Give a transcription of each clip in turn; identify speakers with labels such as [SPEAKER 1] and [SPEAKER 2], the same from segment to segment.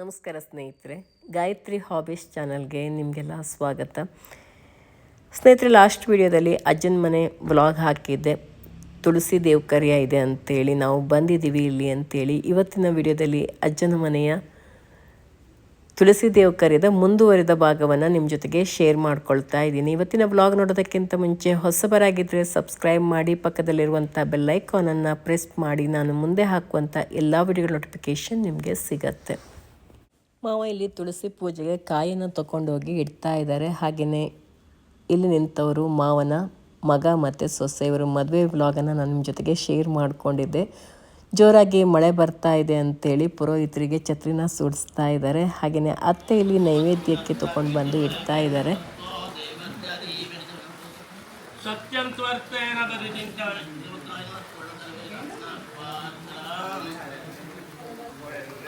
[SPEAKER 1] ನಮಸ್ಕಾರ ಸ್ನೇಹಿತರೆ, ಗಾಯತ್ರಿ ಹಾಬೀಸ್ ಚಾನಲ್ಗೆ ನಿಮಗೆಲ್ಲ ಸ್ವಾಗತ. ಸ್ನೇಹಿತರೆ ಲಾಸ್ಟ್ ವಿಡಿಯೋದಲ್ಲಿ ಅಜ್ಜನ ಮನೆ ವ್ಲಾಗ್ ಹಾಕಿದ್ದೆ. ತುಳಸಿ ದೇವಕರ್ಯ ಇದೆ ಅಂಥೇಳಿ ನಾವು ಬಂದಿದ್ದೀವಿ ಇಲ್ಲಿ ಅಂಥೇಳಿ ಇವತ್ತಿನ ವಿಡಿಯೋದಲ್ಲಿ ಅಜ್ಜನ ಮನೆಯ ತುಳಸಿ ದೇವಕರ್ಯದ ಮುಂದುವರಿದ ಭಾಗವನ್ನು ನಿಮ್ಮ ಜೊತೆಗೆ ಶೇರ್ ಮಾಡ್ಕೊಳ್ತಾ ಇದ್ದೀನಿ. ಇವತ್ತಿನ ಬ್ಲಾಗ್ ನೋಡೋದಕ್ಕಿಂತ ಮುಂಚೆ ಹೊಸಬರಾಗಿದ್ದರೆ ಸಬ್ಸ್ಕ್ರೈಬ್ ಮಾಡಿ ಪಕ್ಕದಲ್ಲಿರುವಂಥ ಬೆಲ್ ಐಕಾನನ್ನು ಪ್ರೆಸ್ ಮಾಡಿ, ನಾನು ಮುಂದೆ ಹಾಕುವಂಥ ಎಲ್ಲ ವಿಡಿಯೋ ನೋಟಿಫಿಕೇಷನ್ ನಿಮಗೆ ಸಿಗತ್ತೆ. ಮಾವ ಇಲ್ಲಿ ತುಳಸಿ ಪೂಜೆಗೆ ಕಾಯನ್ನು ತಗೊಂಡೋಗಿ ಇಡ್ತಾ ಇದ್ದಾರೆ. ಹಾಗೆಯೇ ಇಲ್ಲಿ ನಿಂತವರು ಮಾವನ ಮಗ ಮತ್ತು ಸೊಸೆ, ಇವರು ಮದುವೆ ವ್ಲಾಗನ್ನು ನಾನು ನಿಮ್ಮ ಜೊತೆಗೆ ಶೇರ್ ಮಾಡಿಕೊಂಡಿದ್ದೆ. ಜೋರಾಗಿ ಮಳೆ ಬರ್ತಾ ಇದೆ ಅಂತೇಳಿ ಪುರೋಹಿತರಿಗೆ ಛತ್ರಿನ ಸುಡಿಸ್ತಾ ಇದ್ದಾರೆ. ಹಾಗೆಯೇ ಅತ್ತೆ ಇಲ್ಲಿ ನೈವೇದ್ಯಕ್ಕೆ ತಗೊಂಡು ಬಂದು ಇಡ್ತಾ ಇದ್ದಾರೆ.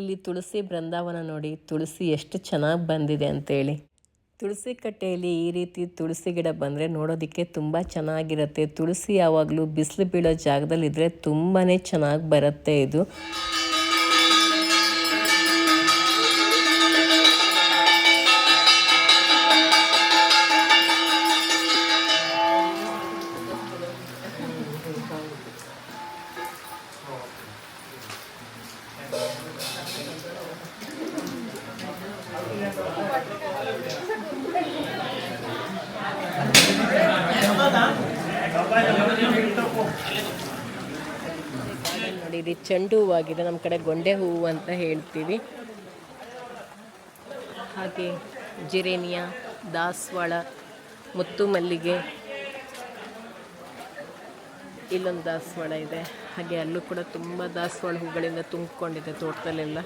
[SPEAKER 1] ಇಲ್ಲಿ ತುಳಸಿ ಬೃಂದಾವನ ನೋಡಿ, ತುಳಸಿ ಎಷ್ಟು ಚೆನ್ನಾಗಿ ಬಂದಿದೆ ಅಂತೇಳಿ. ತುಳಸಿ ಕಟ್ಟೆಯಲ್ಲಿ ಈ ರೀತಿ ತುಳಸಿ ಗಿಡ ಬಂದರೆ ನೋಡೋದಕ್ಕೆ ತುಂಬ ಚೆನ್ನಾಗಿರುತ್ತೆ. ತುಳಸಿ ಯಾವಾಗಲೂ ಬಿಸಿಲು ಬೀಳೋ ಜಾಗದಲ್ಲಿದ್ದರೆ ತುಂಬಾ ಚೆನ್ನಾಗಿ ಬರುತ್ತೆ ಇದು. ಚೆಂಡು ಹೂವಾಗಿದೆ. ನಮ್ಮ ಕಡೆ ಗೊಂಡೆ ಹೂವು ಅಂತ ಹೇಳ್ತೀವಿ. ಹಾಗೆ ಜಿರೇನಿಯಾ, ದಾಸವಾಳ, ಮುತ್ತು ಮಲ್ಲಿಗೆ. ಇಲ್ಲೊಂದು ದಾಸವಾಳ ಇದೆ. ಹಾಗೆ ಅಲ್ಲೂ ಕೂಡ ತುಂಬ ದಾಸವಾಳ ಹೂಗಳಿಂದ ತುಂಬಿಕೊಂಡಿದೆ ತೋಟದಲ್ಲೆಲ್ಲ.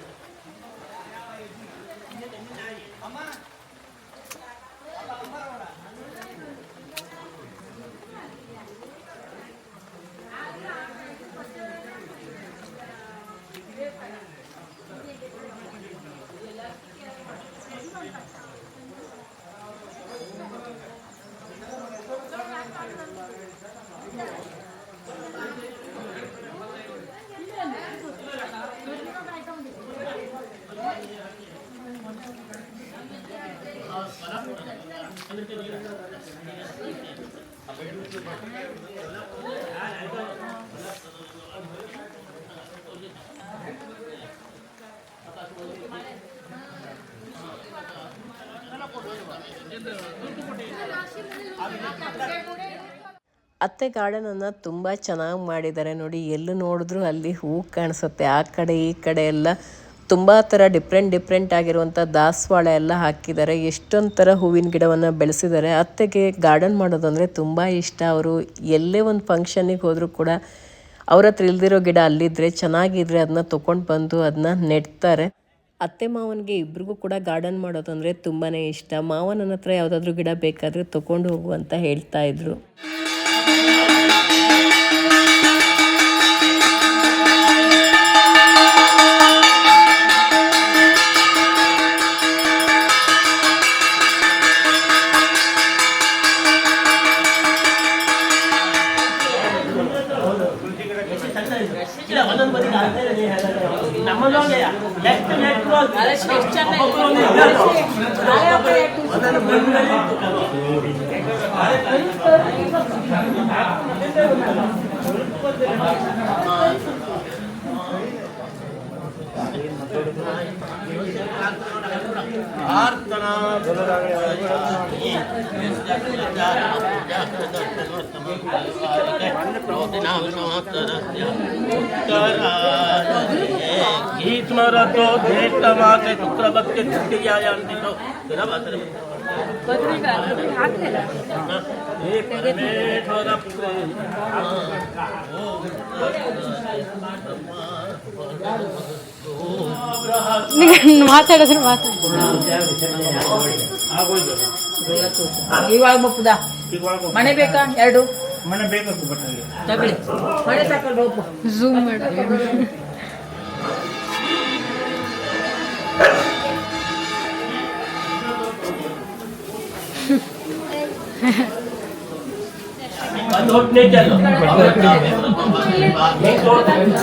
[SPEAKER 1] ಅತ್ತೆ ಗಾರ್ಡನ್ ಅನ್ನ ತುಂಬಾ ಚೆನ್ನಾಗಿ ಮಾಡಿದ್ದಾರೆ ನೋಡಿ, ಎಲ್ಲೂ ನೋಡಿದ್ರು ಅಲ್ಲಿ ಹೂ ಕಾಣಿಸುತ್ತೆ, ಆ ಕಡೆ ಈ ಕಡೆ ಎಲ್ಲ. ತುಂಬ ಥರ ಡಿಫ್ರೆಂಟ್ ಡಿಫ್ರೆಂಟ್ ಆಗಿರುವಂಥ ದಾಸವಾಳ ಎಲ್ಲ ಹಾಕಿದ್ದಾರೆ. ಎಷ್ಟೊಂದು ಥರ ಹೂವಿನ ಗಿಡವನ್ನು ಬೆಳೆಸಿದ್ದಾರೆ. ಅತ್ತೆಗೆ ಗಾರ್ಡನ್ ಮಾಡೋದು ಅಂದರೆ ತುಂಬ ಇಷ್ಟ. ಅವರು ಎಲ್ಲೇ ಒಂದು ಫಂಕ್ಷನಿಗೆ ಹೋದರೂ ಕೂಡ ಅವ್ರ ಹತ್ರ ಇಲ್ದಿರೋ ಗಿಡ ಅಲ್ಲಿದ್ದರೆ ಚೆನ್ನಾಗಿದ್ರೆ ಅದನ್ನ ತೊಗೊಂಡು ಬಂದು ಅದನ್ನ ನೆಡ್ತಾರೆ. ಅತ್ತೆ ಮಾವನಿಗೆ ಇಬ್ರಿಗೂ ಕೂಡ ಗಾರ್ಡನ್ ಮಾಡೋದು ಅಂದರೆ ತುಂಬಾ ಇಷ್ಟ ಮಾವನ ಹತ್ರ ಯಾವುದಾದ್ರೂ ಗಿಡ ಬೇಕಾದರೆ ತೊಗೊಂಡು ಹೋಗು ಅಂತ ಹೇಳ್ತಾ ಇದ್ರು.
[SPEAKER 2] गीतमरतो धृष्टवाके शुक्रभक्ति छुट्टियायान्तितो हे
[SPEAKER 3] ಮಾತಾಡಿದ್ರೆ ಮಾತಾಡ.
[SPEAKER 2] ಇವಾಗ ಮುಪ್ಪದ ಮನೆ ಬೇಕಾ? ಎರಡು?
[SPEAKER 4] ಮನೆ ಬೇಕು
[SPEAKER 2] ತಗೊಳ್ಳಿ. ಮನೆ ಸಾಕಲ್ಲ ಬಪ್ಪು
[SPEAKER 3] ಝೂಮ್ ಮಾಡು.
[SPEAKER 2] ಒಂದು ಹೊಟ್ಟೆ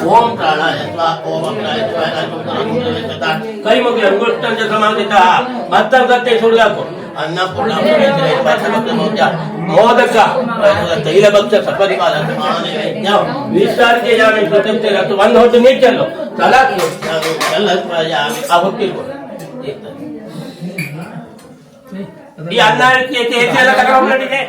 [SPEAKER 2] ಓಂ ಪ್ರಾಣಾಯ ಸ್ವಾ ಓಂ ಅಗ್ನಾಯ ಸ್ವಾಯ ನಮಃ ಕೈ ಮುಗಿ ಅಂಗುಷ್ಟಂಜ ಸಮಾಧಿತ ಮತ್ತರ್ಗತ್ತೆ ಸುಳ್ಗಾಕು ಅನ್ನಪೂರ್ಣ ಮೋದಕ ತೈಲ ಭಕ್ತ ಸಪರಿವಾದ ವಿಸ್ತಾರಿಕೆ ಜಾಮಿ ಪ್ರತಿಷ್ಠೆ ರತ್ತು ಒಂದು ಹೊತ್ತು ನೀಚಲ್ಲು ಸಲಾಕಿ ಎಲ್ಲ ಆ ಹೊಟ್ಟಿರ್ಬೋದು ಈ ಅನ್ನ ಎಲ್ಲ ತಗೊಂಡ್ಬಿಟ್ಟಿದೆ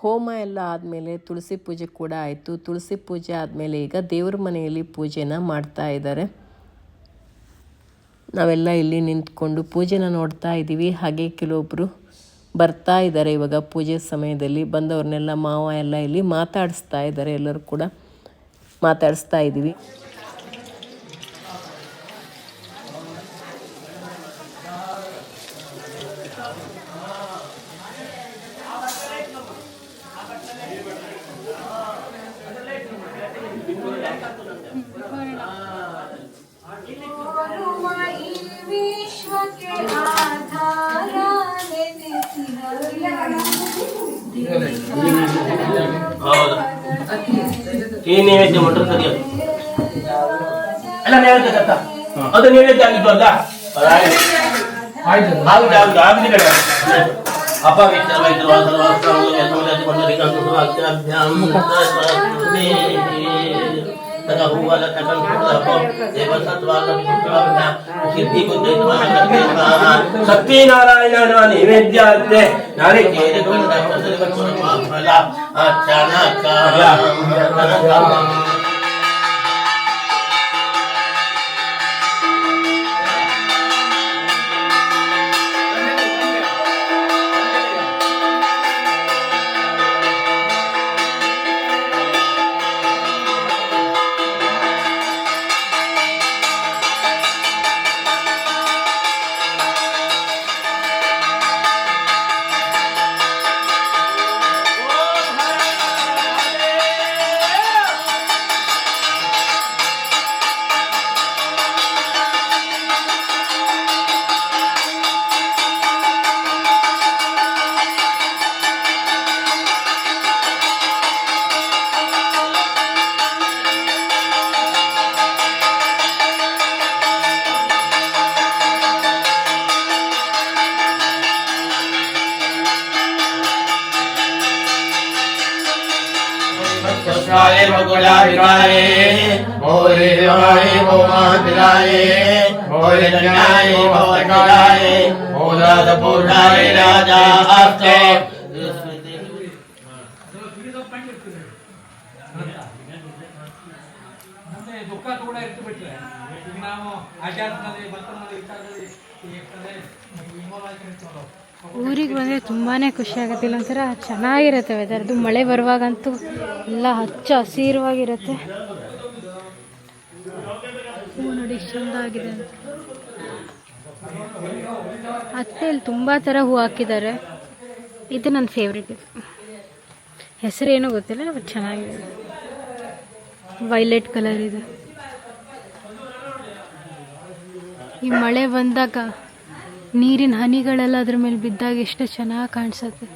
[SPEAKER 1] ಹೋಮ ಎಲ್ಲ ಆದಮೇಲೆ ತುಳಸಿ ಪೂಜೆ ಕೂಡ ಆಯಿತು. ತುಳಸಿ ಪೂಜೆ ಆದಮೇಲೆ ಈಗ ದೇವ್ರ ಮನೆಯಲ್ಲಿ ಪೂಜೆನ ಮಾಡ್ತಾ ಇದ್ದಾರೆ. ನಾವೆಲ್ಲ ಇಲ್ಲಿ ನಿಂತ್ಕೊಂಡು ಪೂಜೆನ ನೋಡ್ತಾ ಇದ್ದೀವಿ. ಹಾಗೆ ಕೆಲವೊಬ್ಬರು ಬರ್ತಾ ಇದ್ದಾರೆ ಇವಾಗ ಪೂಜೆ ಸಮಯದಲ್ಲಿ. ಬಂದವ್ರನ್ನೆಲ್ಲ ಮಾವ ಎಲ್ಲ ಇಲ್ಲಿ ಮಾತಾಡಿಸ್ತಾ ಇದ್ದಾರೆ. ಎಲ್ಲರೂ ಕೂಡ ಮಾತಾಡಿಸ್ತಾ ಇದ್ದೀವಿ.
[SPEAKER 2] ಈ ನೈವೇದ್ಯ ಮಾಡ್ರೆ ಸರಿಯಲ್ಲ ಅಲ್ಲ ನೈವೇದ್ಯ ಕತ್ತ ಅದು ನೈವೇದ್ಯ ಆಗಿದ್ದು ಅಲ್ಲ ಆಗಿದೆ ಆಗಿದೆ ಆಗಿದೆ तथा भूवल सकल कुलभो देव सत्वासं सिद्धि बुद्धि समाकर्ते स्वाहा शक्ति नारायण नैवेद्यार्थे नारिकेल गुण दर्शन फला अच्छा ना काम ನಾಳೆ ಕೇಳಿ ಫಲ ಅಚಾನಕ
[SPEAKER 5] कृष्णाय मकुलाविकाय मोरे देवाय मोमातिलाय मोरे जनाय मोदकाय मोदादपूर्णाय राजा अस्ते
[SPEAKER 4] ನಮಗೆ ದುಃಖ ಕೂಡ ಇರ್ತು ಬಿಟ್ರೆ ಈಗ ನಾವು ಆಧ್ಯಾತ್ಮದಲ್ಲಿ ಭಕ್ತರಲ್ಲಿ ವಿಚಾರದಲ್ಲಿ ಈ ಕಡೆ ಇನ್ವಾಲ್ವ್ ಆಗಿರ್ತೀವಲ್ಲ
[SPEAKER 3] ಊರಿಗೆ ಬಂದರೆ ತುಂಬಾ ಖುಷಿ ಆಗುತ್ತೆ. ಇಲ್ಲೊಂಥರ ಚೆನ್ನಾಗಿರುತ್ತೆ ವೆದರ್ ಅದು ಮಳೆ ಬರುವಾಗಂತೂ ಎಲ್ಲ ಹಚ್ಚ ಹಸಿರುವಾಗಿರುತ್ತೆ. ನೋಡಿ ಚಂದ ಆಗಿದೆ ಅಂತ. ಅತ್ತೆ ಇಲ್ಲಿ ತುಂಬ ಥರ ಹೂ ಹಾಕಿದ್ದಾರೆ. ಇದು ನನ್ನ ಫೇವ್ರೆಟ್ ಇದು. ಹೆಸರೇನೋ ಗೊತ್ತಿಲ್ಲ ಬಟ್ ಚೆನ್ನಾಗಿದೆ. ವೈಲೆಟ್ ಕಲರ್ ಇದೆ. ಈ ಮಳೆ ಬಂದಾಗ ನೀರಿನ ಹನಿಗಳೆಲ್ಲ ಅದ್ರ ಮೇಲೆ ಬಿದ್ದಾಗ ಎಷ್ಟು ಚೆನ್ನಾಗಿ ಕಾಣಿಸುತ್ತೆ.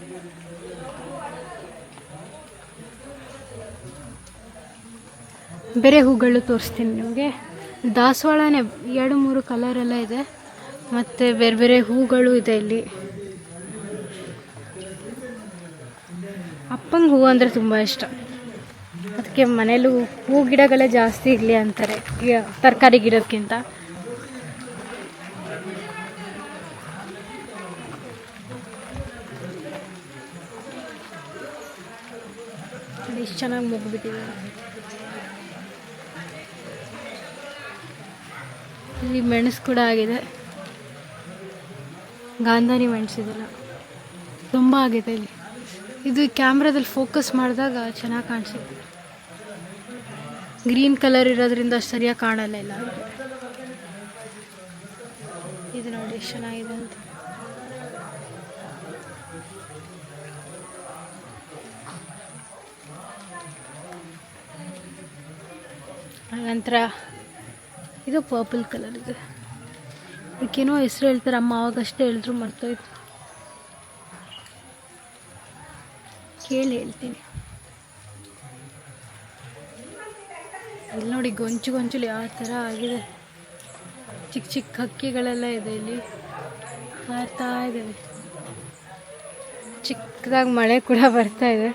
[SPEAKER 3] ಬೇರೆ ಹೂಗಳು ತೋರಿಸ್ತೀನಿ ನಿಮಗೆ. ದಾಸವಾಳನೇ ಎರಡು ಮೂರು ಕಲರ್ ಎಲ್ಲ ಇದೆ. ಮತ್ತು ಬೇರೆ ಬೇರೆ ಹೂಗಳು ಇದೆ ಇಲ್ಲಿ. ಅಪ್ಪಂಗೆ ಹೂ ಅಂದರೆ ತುಂಬ ಇಷ್ಟ. ಅದಕ್ಕೆ ಮನೇಲೂ ಹೂ ಗಿಡಗಳೇ ಜಾಸ್ತಿ ಇರಲಿ ಅಂತಾರೆ. ತರಕಾರಿ ಗಿಡಕ್ಕಿಂತ. ಎಷ್ಟು ಚೆನ್ನಾಗಿ ಮುಗ್ಬಿಟ್ಟಿದೆ ಇಲ್ಲಿ ಮೆಣಸು ಕೂಡ ಆಗಿದೆ. ಗಾಂಧಾರಿ ಮೆಣಸಿದೆಲ್ಲ ತುಂಬ ಆಗಿದೆ ಇಲ್ಲಿ. ಇದು ಕ್ಯಾಮ್ರಾದಲ್ಲಿ ಫೋಕಸ್ ಮಾಡಿದಾಗ ಚೆನ್ನಾಗಿ ಕಾಣಿಸುತ್ತೆ. ಗ್ರೀನ್ ಕಲರ್ ಇರೋದ್ರಿಂದ ಸರಿಯಾಗಿ ಕಾಣಲ್ಲ ಇಲ್ಲ ಇದು ನೋಡಿ, ಎಷ್ಟು ಚೆನ್ನಾಗಿದೆ ಅಂತ. ನಂತರ ಇದು ಪರ್ಪಲ್ ಕಲರ್ ಇದೆ. ಇದಕ್ಕೇನೋ ಹೆಸರು ಹೇಳ್ತಾರೆ, ಅಮ್ಮ ಅವಾಗಷ್ಟೇ ಹೇಳಿದ್ರು ಮರ್ತೋಯ್ತು. ಕೇಳಿ ಹೇಳ್ತೀನಿ. ಇಲ್ಲಿ ನೋಡಿ ಗೊಂಚು ಗೊಂಚಲು ಯಾವ ಥರ ಆಗಿದೆ. ಚಿಕ್ಕ ಚಿಕ್ಕ ಹಕ್ಕಿಗಳೆಲ್ಲ ಇದೆ ಇಲ್ಲಿ. ಹಾರ್ತಾ ಇದ್ದಾವೆ. ಚಿಕ್ಕದಾಗಿ ಮಳೆ ಕೂಡ ಬರ್ತಾ ಇದೆ.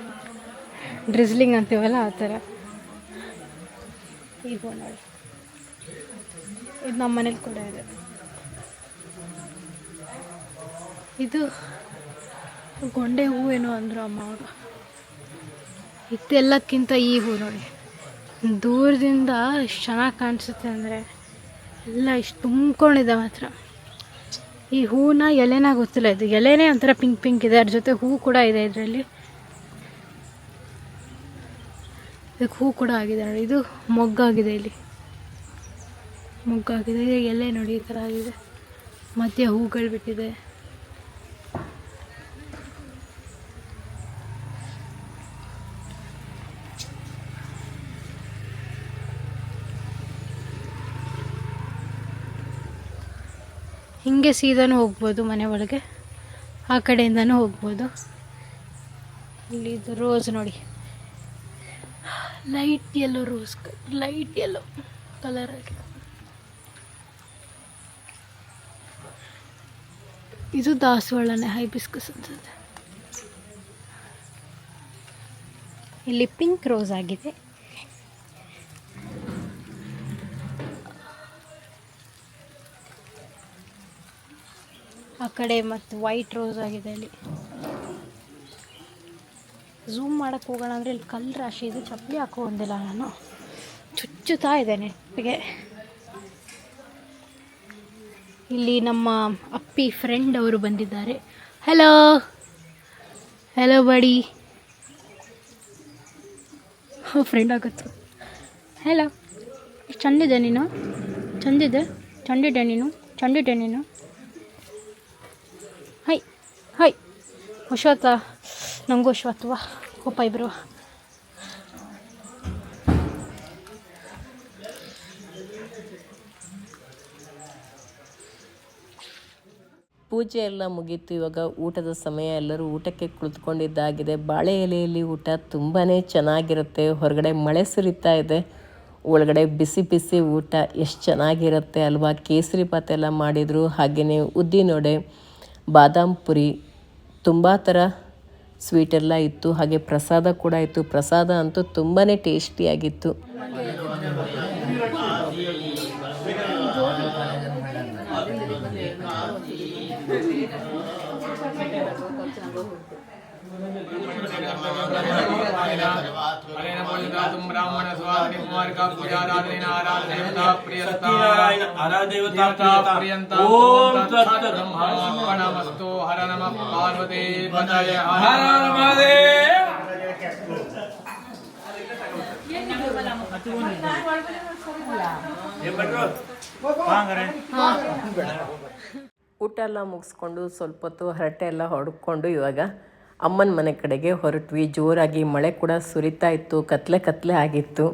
[SPEAKER 3] ಡ್ರಿಸ್ಲಿಂಗ್ ಅಂತೀವಲ್ಲ ಆ ಥರ. ಈಗ ನೋಡಿ ಇದು ನಮ್ಮ ಮನೇಲಿ ಕೂಡ ಇದೆ. ಇದು ಗೊಂಡೆ ಹೂವೇನೋ ಅಂದರು ಅಮ್ಮ ಅವರು. ಇದೆಲ್ಲಕ್ಕಿಂತ ಈ ಹೂ ನೋಡಿ. ದೂರದಿಂದ ಎಷ್ಟು ಚೆನ್ನಾಗಿ ಕಾಣಿಸುತ್ತೆ ಅಂದರೆ ಎಲ್ಲ ಇಷ್ಟು ತುಂಬ್ಕೊಂಡಿದೆ ಮಾತ್ರ. ಈ ಹೂನ ಎಲೆನ ಗೊತ್ತಿಲ್ಲ ಇದು ಎಲೆನೇ ಒಂಥರ ಪಿಂಕ್ ಪಿಂಕ್ ಇದೆ. ಅದ್ರ ಜೊತೆ ಹೂ ಕೂಡ ಇದೆ ಇದರಲ್ಲಿ. ಇದಕ್ಕೆ ಹೂ ಕೂಡ ಆಗಿದೆ ನೋಡಿ. ಇದು ಮೊಗ್ಗಾಗಿದೆ ಇಲ್ಲಿ. ಮೊಗ್ಗಾಗಿದೆ. ಎಲೆ ನೋಡಿ ಈ ಥರ ಆಗಿದೆ. ಮಧ್ಯೆ ಹೂಗಳು ಬಿಟ್ಟಿದೆ. ಹಿಂಗೆ ಸೀದಾನು ಹೋಗ್ಬೋದು ಮನೆ ಒಳಗೆ. ಆ ಕಡೆಯಿಂದನೂ ಹೋಗ್ಬೋದು. ಇಲ್ಲಿ ರೋಸ್ ನೋಡಿ. Light yellow rose light yellow colour ಆಗಿದೆ ಇದು ದಾಸವಾಳನೇ ಹೈಬಿಸ್ಕಸ್ ಅನ್ಸುತ್ತೆ. ಇಲ್ಲಿ ಪಿಂಕ್ ರೋಸ್ ಆಗಿದೆ. ಆ ಕಡೆ ಮತ್ತು ವೈಟ್ ರೋಸ್ ಆಗಿದೆ ಇಲ್ಲಿ ಝೂಮ್ ಮಾಡೋಕ್ಕೆ ಹೋಗೋಣ ಅಂದರೆ ಇಲ್ಲಿ ಕಲ್ಲು ರಾಶಿ ಇದು, ಚಪ್ಪಲಿ ಹಾಕೋ ಒಂದಿಲ್ಲ ನಾನು. ಚುಚ್ಚುತ್ತಾ ಇದೆ ನೆಟ್ಟಿಗೆ. ಇಲ್ಲಿ ನಮ್ಮ ಅಪ್ಪಿ ಫ್ರೆಂಡ್ ಅವರು ಬಂದಿದ್ದಾರೆ. ಹಲೋ ಹಲೋ ಬಡಿ ಫ್ರೆಂಡ್ ಆಗತ್ತು. ಹಲೋ ಚಂದಿದೆ ನೀನು? ಚಂದಿದೆ ಚಂದಿದೆ ನೀನು? ಚಂದಿದೆ ನೀನು? ಹಾಯ್ ಹಾಯ್ ಹುಷಾತ ನನಗೂ ಅಶ್ವತ್ವ ಕೋಪ ಇಬ್ರು.
[SPEAKER 1] ಪೂಜೆ ಎಲ್ಲ ಮುಗೀತು. ಇವಾಗ ಊಟದ ಸಮಯ. ಎಲ್ಲರೂ ಊಟಕ್ಕೆ ಕುಳಿತುಕೊಂಡಿದ್ದಾಗಿದೆ. ಬಾಳೆ ಎಲೆಯಲ್ಲಿ ಊಟ ತುಂಬಾ ಚೆನ್ನಾಗಿರುತ್ತೆ. ಹೊರಗಡೆ ಮಳೆ ಸುರಿತಾ ಇದೆ. ಒಳಗಡೆ ಬಿಸಿ ಬಿಸಿ ಊಟ ಎಷ್ಟು ಚೆನ್ನಾಗಿರುತ್ತೆ ಅಲ್ವಾ? ಕೇಸರಿ ಪಾತ್ರೆ ಎಲ್ಲ ಮಾಡಿದರು. ಹಾಗೆಯೇ ಉದ್ದಿನೊಡೆ, ಬಾದಾಮ್ ಪುರಿ, ತುಂಬ ಥರ ಸ್ವೀಟೆಲ್ಲ ಇತ್ತು ಹಾಗೆ ಪ್ರಸಾದ ಕೂಡ ಇತ್ತು. ಪ್ರಸಾದ ಅಂತೂ ತುಂಬಾ ಟೇಸ್ಟಿಯಾಗಿತ್ತು. ಊಟ ಎಲ್ಲ ಮುಗಿಸ್ಕೊಂಡು ಸ್ವಲ್ಪ ಹೊತ್ತು ಹರಟೆ ಎಲ್ಲ ಹೊಡ್ಕೊಂಡು ಇವಾಗ ಅಮ್ಮನ ಮನೆ ಕಡೆಗೆ ಹೊರಟ್ವಿ. ಜೋರಾಗಿ ಮಳೆ ಕೂಡ ಸುರಿತಾ ಇತ್ತು ಕತ್ಲೆ ಕತ್ಲೆ ಆಗಿತ್ತು.